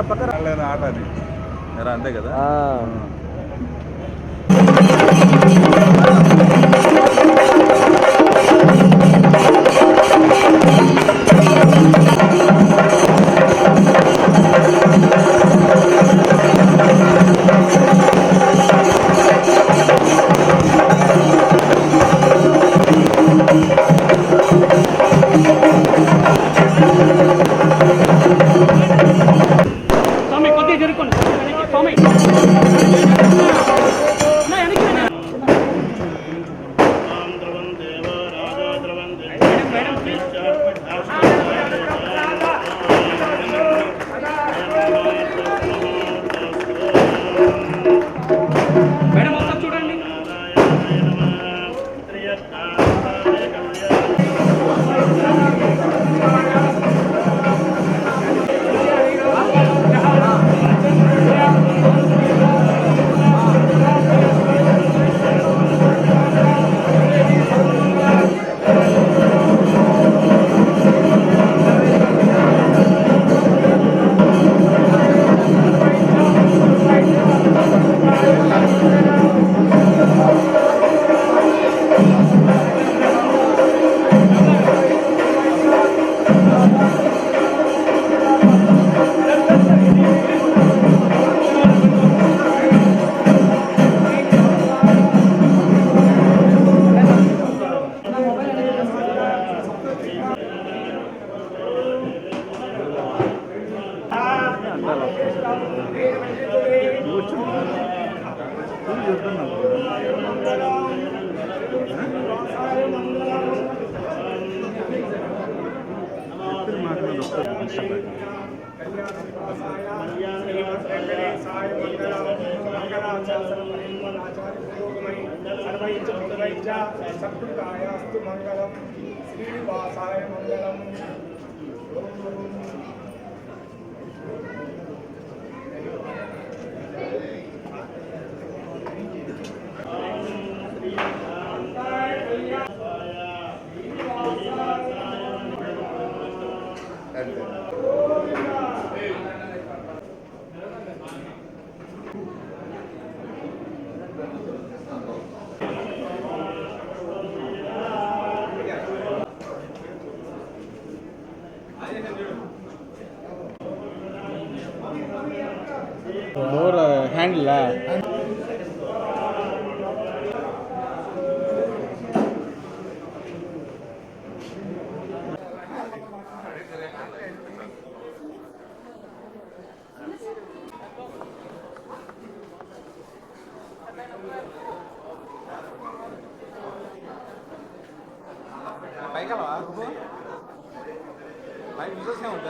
పక్కన పక్కన. ఆట అది అంతే కదా? సత్కృతాయాస్తు మంగళం శ్రీనివాసాయ మంగళం డోర్ హ్యాండిల్ గోవింద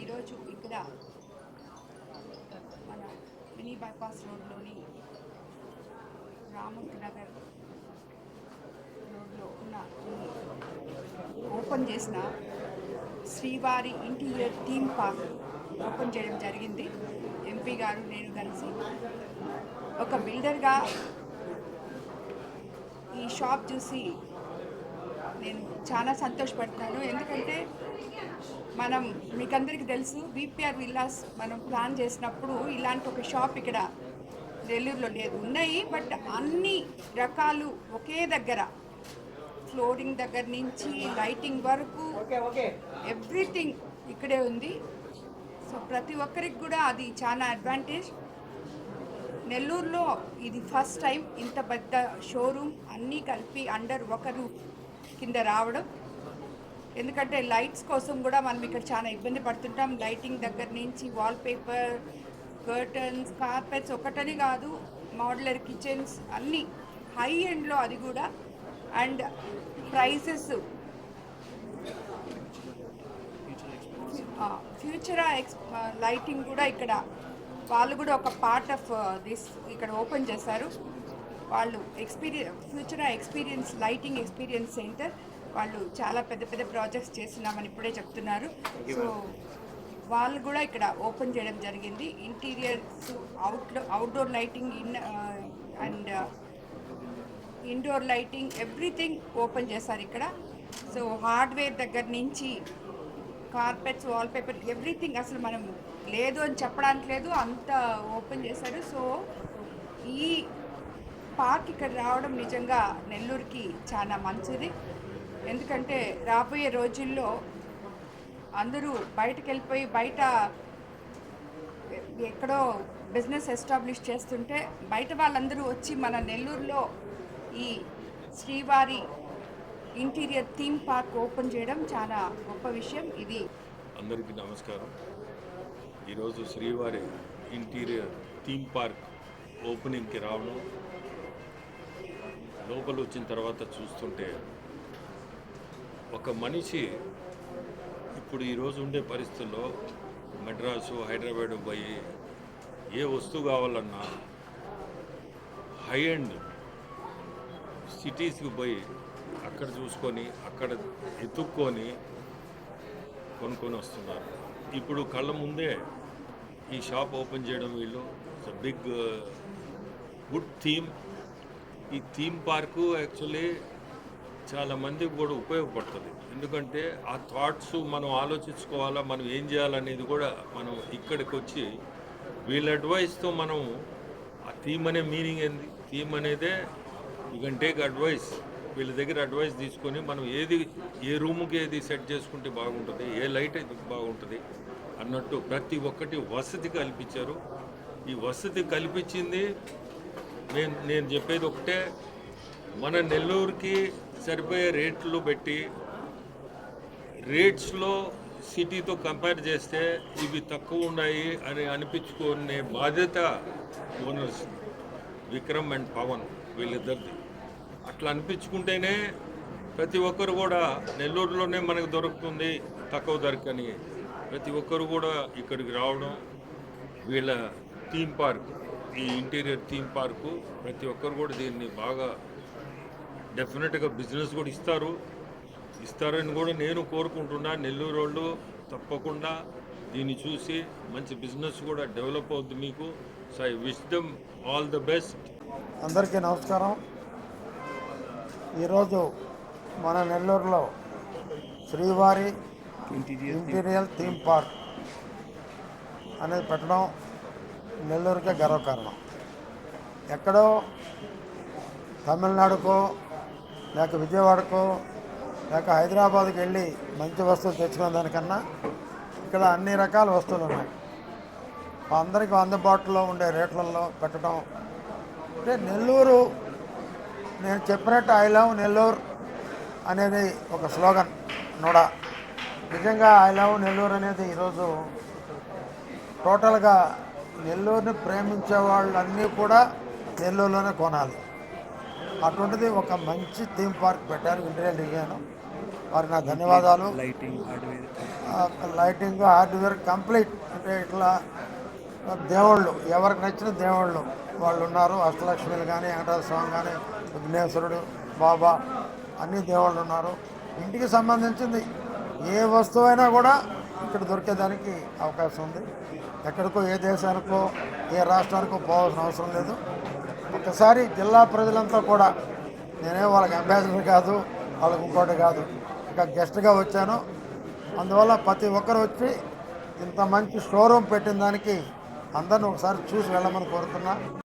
ఈరోజు ఇక్కడ మన మినీ బైపాస్ రోడ్లోని రామూర్తి నగర్ రోడ్లో ఉన్న ఓపెన్ చేసిన శ్రీవారి ఇంటీరియర్ థీమ్ పార్క్ ఓపెన్ చేయడం జరిగింది. ఎంపీ గారు నేను కలిసి ఒక బిల్డర్గా ఈ షాప్ చూసి నేను చాలా సంతోషపడుతున్నాను ఎందుకంటే మనం మీకందరికీ తెలుసు బీపీఆర్ విల్లాస్ మనం ప్లాన్ చేసినప్పుడు ఇలాంటి ఒక షాప్ ఇక్కడ నెల్లూరులో లేదు. ఉన్నాయి బట్ అన్ని రకాలు ఒకే దగ్గర. ఫ్లోరింగ్ దగ్గర నుంచి లైటింగ్ వరకు ఎవ్రీథింగ్ ఇక్కడే ఉంది. సో ప్రతి ఒక్కరికి కూడా అది చాలా అడ్వాంటేజ్. నెల్లూరులో ఇది ఫస్ట్ టైం ఇంత పెద్ద షోరూమ్ అన్నీ కలిపి అండర్ ఒక రూఫ్ కింద రావడం. ఎందుకంటే లైట్స్ కోసం కూడా మనం ఇక్కడ చాలా ఇబ్బంది పడుతుంటాం. లైటింగ్ దగ్గర నుంచి వాల్ పేపర్ కర్టన్స్ కార్పెట్స్ ఒకటని కాదు మోడలర్ కిచెన్స్ అన్నీ హై ఎండ్లో అది కూడా. And prices future X lighting కూడా ఇక్కడ వాళ్ళు కూడా ఒక పార్ట్ ఆఫ్ దిస్ ఇక్కడ ఓపెన్ చేశారు. వాళ్ళు experience future experience lighting experience centre. వాళ్ళు చాలా పెద్ద పెద్ద ప్రాజెక్ట్స్ చేస్తున్నామని ఇప్పుడే చెప్తున్నారు. సో వాళ్ళు కూడా ఇక్కడ ఓపెన్ చేయడం జరిగింది. Interiors అవుట్లో outdoor lighting in and indoor lighting everything open చేశారు ఇక్కడ. సో హార్డ్వేర్ దగ్గర నుంచి కార్పెట్స్ వాల్పేపర్ ఎవ్రీథింగ్ అసలు మనం లేదు అని చెప్పడానికి లేదు అంత ఓపెన్ చేశారు. సో ఈ పార్క్ ఇక్కడ రావడం నిజంగా నెల్లూరుకి చాలా మంచిది. ఎందుకంటే రాబోయే రోజుల్లో అందరూ బయటకు వెళ్ళిపోయి బయట ఎక్కడో బిజినెస్ ఎస్టాబ్లిష్ చేస్తుంటే బయట వాళ్ళందరూ వచ్చి మన నెల్లూరులో ఈ శ్రీవారి ఇంటీరియర్ థీమ్ పార్క్ ఓపెన్ చేయడం చాలా గొప్ప విషయం. ఇది అందరికీ నమస్కారం. ఈరోజు శ్రీవారి ఇంటీరియర్ థీమ్ పార్క్ ఓపెనింగ్కి రావడం లోపల వచ్చిన తర్వాత చూస్తుంటే ఒక మనిషి ఇప్పుడు ఈరోజు ఉండే పరిస్థితుల్లో మెడ్రాసు హైదరాబాద్ పోయి ఏ వస్తువు కావాలన్నా హై అండ్ సిటీస్కి పోయి అక్కడ చూసుకొని అక్కడ ఎత్తుక్కొని కొనుక్కొని వస్తున్నారు. ఇప్పుడు కళ్ళ ముందే ఈ షాప్ ఓపెన్ చేయడం వీళ్ళు. బిగ్ గుడ్ థీమ్ ఈ థీమ్ పార్కు యాక్చువల్లీ చాలా మందికి కూడా ఉపయోగపడుతుంది. ఎందుకంటే ఆ థాట్స్ మనం ఆలోచించుకోవాలా మనం ఏం చేయాలనేది కూడా మనం ఇక్కడికి వచ్చి వీళ్ళ అడ్వైస్తో మనం ఆ థీమ్ అనే మీనింగ్ ఏంది? థీమ్ అనేదే యూ కెన్ టేక్ అడ్వైస్ వీళ్ళ దగ్గర అడ్వైస్ తీసుకొని మనం ఏది ఏ రూమ్కి ఏది సెట్ చేసుకుంటే బాగుంటుంది ఏ లైట్ అయితే బాగుంటుంది అన్నట్టు ప్రతి ఒక్కటి వసతి కల్పించారు. ఈ వసతి కల్పించింది నేను నేను చెప్పేది ఒకటే మన నెల్లూరుకి సరిపోయే రేట్లు పెట్టి రేట్స్లో సిటీతో కంపేర్ చేస్తే ఇవి తక్కువ ఉన్నాయి అని అనిపించుకునే బాధ్యత ఓనర్స్ విక్రమ్ అండ్ పవన్ వీళ్ళిద్దరిది. అట్లా అనిపించుకుంటేనే ప్రతి ఒక్కరు కూడా నెల్లూరులోనే మనకు దొరుకుతుంది తక్కువ ధరకని ప్రతి ఒక్కరు కూడా ఇక్కడికి రావడం వీళ్ళ థీమ్ పార్క్ ఈ ఇంటీరియర్ థీమ్ పార్కు ప్రతి ఒక్కరు కూడా దీన్ని బాగా డెఫినెట్గా బిజినెస్ కూడా ఇస్తారు. ఇస్తారని కూడా నేను కోరుకుంటున్నా. నెల్లూరు వాళ్ళు తప్పకుండా దీన్ని చూసి మంచి బిజినెస్ కూడా డెవలప్ అవుద్ది మీకు. So I wish them all the best అందరికీ నమస్కారం. ఈరోజు మన నెల్లూరులో శ్రీవారి ఇంటీరియల్ థీమ్ పార్క్ అనేది పెట్టడం నెల్లూరుకే గర్వకారణం. ఎక్కడో తమిళనాడుకో లేక విజయవాడకు లేక హైదరాబాద్కి వెళ్ళి మంచి వస్తువులు తెచ్చుకునే దానికన్నా ఇక్కడ అన్ని రకాల వస్తువులు ఉన్నాయి. అందరికీ అందుబాటులో ఉండే రేట్లలో పెట్టడం. అంటే నెల్లూరు నేను చెప్పినట్టు ఐ లవ్ నెల్లూరు అనేది ఒక స్లోగన్ నోడా నిజంగా ఐ లవ్ నెల్లూరు అనేది ఈరోజు టోటల్గా నెల్లూరుని ప్రేమించే వాళ్ళన్నీ కూడా నెల్లూరులోనే కొనాలి. అటువంటిది ఒక మంచి థీమ్ పార్క్ పెట్టారు ఇంటీరియర్ డిజైన్. వారికి నా ధన్యవాదాలు. ఆ, లైటింగ్ హార్డ్వేర్ కంప్లీట్. అంటే ఇట్లా దేవుళ్ళు ఎవరికి నచ్చిన దేవుళ్ళు వాళ్ళు ఉన్నారు. అష్టలక్ష్మిలు కానీ వెంకటేశ్వర స్వామి కానీ విఘ్నేశ్వరుడు బాబా అన్ని దేవుళ్ళు ఉన్నారు. ఇంటికి సంబంధించింది ఏ వస్తువైనా కూడా ఇక్కడ దొరికేదానికి అవకాశం ఉంది. ఎక్కడికో ఏ దేశానికో ఏ రాష్ట్రానికో పోవాల్సిన అవసరం లేదు. ఒకసారి జిల్లా ప్రజలంతా కూడా నేనే వాళ్ళకి అంబాసిడర్ కాదు వాళ్ళకి ఇంకోటి కాదు. ఇక గెస్ట్గా వచ్చాను. అందువల్ల ప్రతి ఒక్కరు వచ్చి ఇంత మంచి షోరూమ్ పెట్టిన దానికి అందరిని ఒకసారి చూసి వెళ్ళమని కోరుతున్నా.